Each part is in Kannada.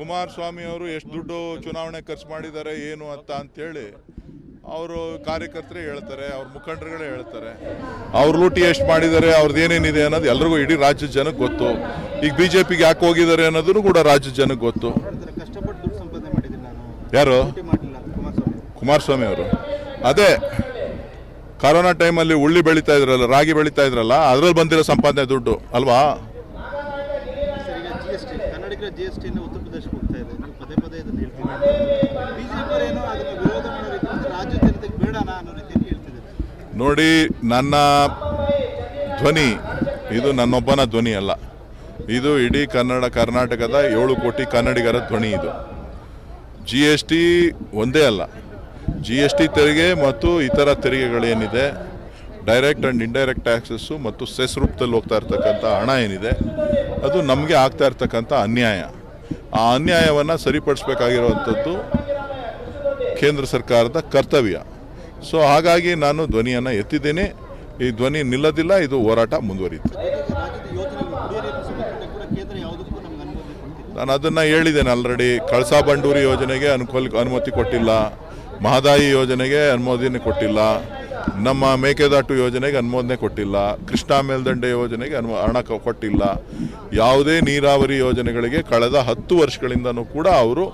ಕುಮಾರಸ್ವಾಮಿ ಅವರು ಎಷ್ಟು ದುಡ್ಡು ಚುನಾವಣೆ ಖರ್ಚು ಮಾಡಿದ್ದಾರೆ ಏನು ಅಂತ ಅಂತೇಳಿ ಅವರು ಕಾರ್ಯಕರ್ತರೇ ಹೇಳ್ತಾರೆ ಅವ್ರ ಮುಖಂಡರುಗಳೇ ಹೇಳ್ತಾರೆ. ಅವ್ರ ಲೂಟಿ ಎಷ್ಟು ಮಾಡಿದ್ದಾರೆ ಅವ್ರದ್ದು ಏನೇನಿದೆ ಅನ್ನೋದು ಎಲ್ರಿಗೂ ಇಡೀ ರಾಜ್ಯದ ಜನಕ್ಕೆ ಗೊತ್ತು. ಈಗ ಬಿ ಜೆ ಪಿಗೆ ಯಾಕೆ ಹೋಗಿದ್ದಾರೆ ಅನ್ನೋದನ್ನು ಕೂಡ ರಾಜ್ಯದ ಜನಕ್ಕೆ ಗೊತ್ತು. ಯಾರು? ಕುಮಾರಸ್ವಾಮಿ. ಅವರು. ಅದೇ ಕರೋನಾ ಟೈಮಲ್ಲಿ ಉಳ್ಳಿ ಬೆಳೀತಾ ಇದ್ರಲ್ಲ ರಾಗಿ ಬೆಳೀತಾ ಇದ್ರಲ್ಲ ಅದ್ರಲ್ಲಿ ಬಂದಿರೋ ಸಂಪಾದನೆ ದುಡ್ಡು ಅಲ್ವಾ ಸರ್ ಈಗ ಜಿ ಎಸ್ ಟಿ ಕನ್ನಡಿಗರ ಜಿ ಎಸ್ ಉತ್ತರ ಪ್ರದೇಶಕ್ಕೆ ಹೋಗ್ತಾ ಇದೆ. ನೀವು ಪದೇ ಪದೇ ಇದನ್ನು ಹೇಳ್ತೀವಿ ಬಿಜೆಪಿ ಏನು ಅದನ್ನು ವಿರೋಧ ಮಾಡೋ ರಾಜ್ಯ ಜನತೆಗೆ ಬೇಡ ಅನ್ನೋ ರೀತಿಯಲ್ಲಿ ಹೇಳ್ತಿದ್ದಾರೆ. ನೋಡಿ, ನನ್ನ ಧ್ವನಿ, ಇದು ನನ್ನೊಬ್ಬನ ಧ್ವನಿ ಅಲ್ಲ. ಇದು ಇಡೀ ಕನ್ನಡ, ಕರ್ನಾಟಕದ ಏಳು ಕೋಟಿ ಕನ್ನಡಿಗರ ಧ್ವನಿ ಇದು. ಜಿ ಎಸ್ ಟಿ ಒಂದೇ ಅಲ್ಲ. ಜಿ ಎಸ್ ಟಿ ತೆರಿಗೆ ಮತ್ತು ಇತರ ತೆರಿಗೆಗಳೇನಿದೆ ಡೈರೆಕ್ಟ್ ಆ್ಯಂಡ್ ಇಂಡೈರೆಕ್ಟ್ ಟ್ಯಾಕ್ಸಸ್ಸು ಮತ್ತು ಸೆಸ್ ರೂಪದಲ್ಲಿ ಹೋಗ್ತಾ ಇರ್ತಕ್ಕಂಥ ಹಣ ಏನಿದೆ, ಅದು ನಮಗೆ ಆಗ್ತಾ ಇರ್ತಕ್ಕಂಥ ಅನ್ಯಾಯ. ಆ ಅನ್ಯಾಯವನ್ನು ಸರಿಪಡಿಸ್ಬೇಕಾಗಿರುವಂಥದ್ದು ಕೇಂದ್ರ ಸರ್ಕಾರದ ಕರ್ತವ್ಯ. ಸೊ ಹಾಗಾಗಿ ನಾನು ಧ್ವನಿಯನ್ನು ಎತ್ತಿದ್ದೇನೆ. ಈ ಧ್ವನಿ ನಿಲ್ಲದಿಲ್ಲ, ಇದು ಹೋರಾಟ ಮುಂದುವರಿಯುತ್ತೆ. ನಾನು ಅದನ್ನು ಹೇಳಿದ್ದೇನೆ ಆಲ್ರೆಡಿ ಕಳಸಾ ಬಂಡೂರಿ ಯೋಜನೆಗೆ ಅನುಕೂಲ, ಅನುಮತಿ ಕೊಟ್ಟಿಲ್ಲ. ಮಹದಾಯಿ ಯೋಜನೆಗೆ ಅನುಮೋದನೆ ಕೊಟ್ಟಿಲ್ಲ. ನಮ್ಮ ಮೇಕೆದಾಟು ಯೋಜನೆಗೆ ಅನುಮೋದನೆ ಕೊಟ್ಟಿಲ್ಲ, ಕೃಷ್ಣಾ ಮೇಲ್ದಂಡೆ ಯೋಜನೆಗೆ ಅನು ಹಣ ಕೊಟ್ಟಿಲ್ಲ. ಯಾವುದೇ ನೀರಾವರಿ ಯೋಜನೆಗಳಿಗೆ ಕಳೆದ ಹತ್ತು ವರ್ಷಗಳಿಂದನೂ ಕೂಡ ಅವರು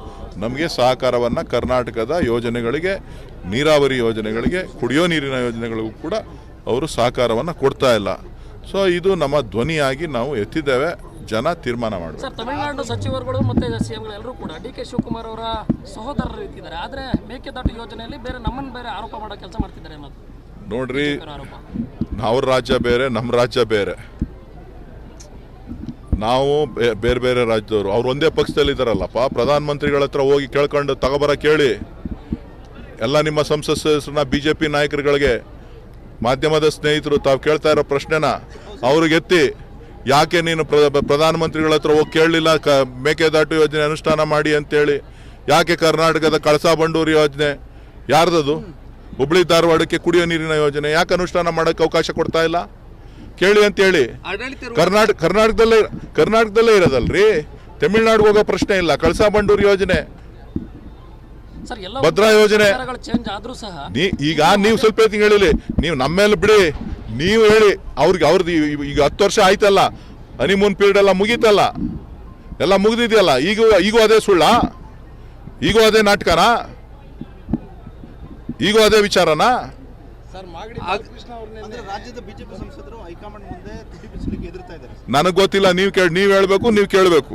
ನಮಗೆ ಸಹಕಾರವನ್ನು ಕರ್ನಾಟಕದ ಯೋಜನೆಗಳಿಗೆ, ನೀರಾವರಿ ಯೋಜನೆಗಳಿಗೆ, ಕುಡಿಯೋ ನೀರಿನ ಯೋಜನೆಗಳಿಗೂ ಕೂಡ ಅವರು ಸಹಕಾರವನ್ನು ಕೊಡ್ತಾ ಇಲ್ಲ. ಸೊ ಇದು ನಮ್ಮ ಧ್ವನಿಯಾಗಿ ನಾವು ಎತ್ತಿದ್ದೇವೆ. ಜನ ತೀರ್ಮಾನ ಮಾಡಿ ಸರ್, ತಮಿಳುನಾಡು ಸಚಿವರುಗಳು ಮತ್ತೆ ಎಲ್ಲರೂ ಕೂಡ ಡಿ ಕೆ ಶಿವಕುಮಾರ್ ಅವರ ಸಹೋದರರು ಇದ್ದಾರೆ ಆದರೆ ಮೇಕೆದಾಟು ಯೋಜನೆಯಲ್ಲಿ ಬೇರೆ ನಮ್ಮನ್ನು ಬೇರೆ ಆರೋಪ ಮಾಡೋ ಕೆಲಸ ಮಾಡ್ತಿದ್ದಾರೆ ಅನ್ನೋದು. ನೋಡ್ರಿ ಅವ್ರ ರಾಜ್ಯ ಬೇರೆ ನಮ್ಮ ರಾಜ್ಯ ಬೇರೆ. ನಾವು ಬೇರೆ ಬೇರೆ ರಾಜ್ಯದವರು. ಅವ್ರು ಒಂದೇ ಪಕ್ಷದಲ್ಲಿ ಇದ್ದಾರಲ್ಲಪ್ಪ, ಪ್ರಧಾನಮಂತ್ರಿಗಳ ಹತ್ರ ಹೋಗಿ ಕೇಳ್ಕೊಂಡು ತಗೋಬರ ಕೇಳಿ. ಎಲ್ಲ ನಿಮ್ಮ ಸಂಸತ್ ಸದಸ್ಯರನ್ನ ಬಿ ಜೆ ಪಿ ನಾಯಕರುಗಳಿಗೆ, ಮಾಧ್ಯಮದ ಸ್ನೇಹಿತರು, ತಾವು ಕೇಳ್ತಾ ಇರೋ ಪ್ರಶ್ನೆನ ಅವ್ರಿಗೆತ್ತಿ ಯಾಕೆ ನೀನು ಪ್ರ- ಪ್ರಧಾನಮಂತ್ರಿಗಳ ಹತ್ರ ಹೋಗಿ ಕೇಳಲಿಲ್ಲ, ಕ, ಮೇಕೆದಾಟು ಯೋಜನೆ ಅನುಷ್ಠಾನ ಮಾಡಿ ಅಂತೇಳಿ, ಯಾಕೆ ಕರ್ನಾಟಕದ ಕಳಸಾ ಬಂಡೂರಿ ಯೋಜನೆ, ಯಾರ್ದದು? ಹುಬ್ಳಿ ಧಾರವಾಡಕ್ಕೆ ಕುಡಿಯೋ ನೀರಿನ ಯೋಜನೆ ಯಾಕೆ ಅನುಷ್ಠಾನ ಮಾಡೋಕ್ಕೆ ಅವಕಾಶ ಕೊಡ್ತಾ ಇಲ್ಲ? ಕೇಳಿ ಅಂತೇಳಿ. ಕರ್ನಾಟಕ ಕರ್ನಾಟಕದಲ್ಲೇ ಕರ್ನಾಟಕದಲ್ಲೇ ಇರೋದಲ್ರಿ? ತಮಿಳ್ನಾಡಿಗೆ ಹೋಗೋ ಪ್ರಶ್ನೆ ಇಲ್ಲ. ಕಳಸಾ ಬಂಡೂರು ಯೋಜನೆ. ಭದ್ರಾ ಯೋಜನೆ. ಈಗ ನೀವು ಸ್ವಲ್ಪ ಹೇಳಿಲಿ. ನೀವು ನಮ್ಮ ಮೇಲೆ ಬಿಡಿ. ನೀವು ಹೇಳಿ. ಅವ್ರಿಗೆ ಅವ್ರದ್ದು ಈಗ ಹತ್ತು ವರ್ಷ ಆಯ್ತಲ್ಲ. ಹನಿಮೂನ್ ಪೀರಿಯಡ್ ಎಲ್ಲ ಮುಗೀತಲ್ಲ. ಎಲ್ಲ ಮುಗಿದಿದೆಯಲ್ಲ. ಈಗ ಈಗೂ ಅದೇ ಸುಳ್ಳ? ಈಗೂ ಅದೇ ನಾಟಕನಾ? ಬಿಚ್ಚಲಿಕ್ಕೆ ಅದೇ ಇದ್ದಾರೆ. ನನಗೆ ಗೊತ್ತಿಲ್ಲ ನೀವು ಕೇಳಿ ನೀವು ಹೇಳಬೇಕು ನೀವು ಕೇಳಬೇಕು.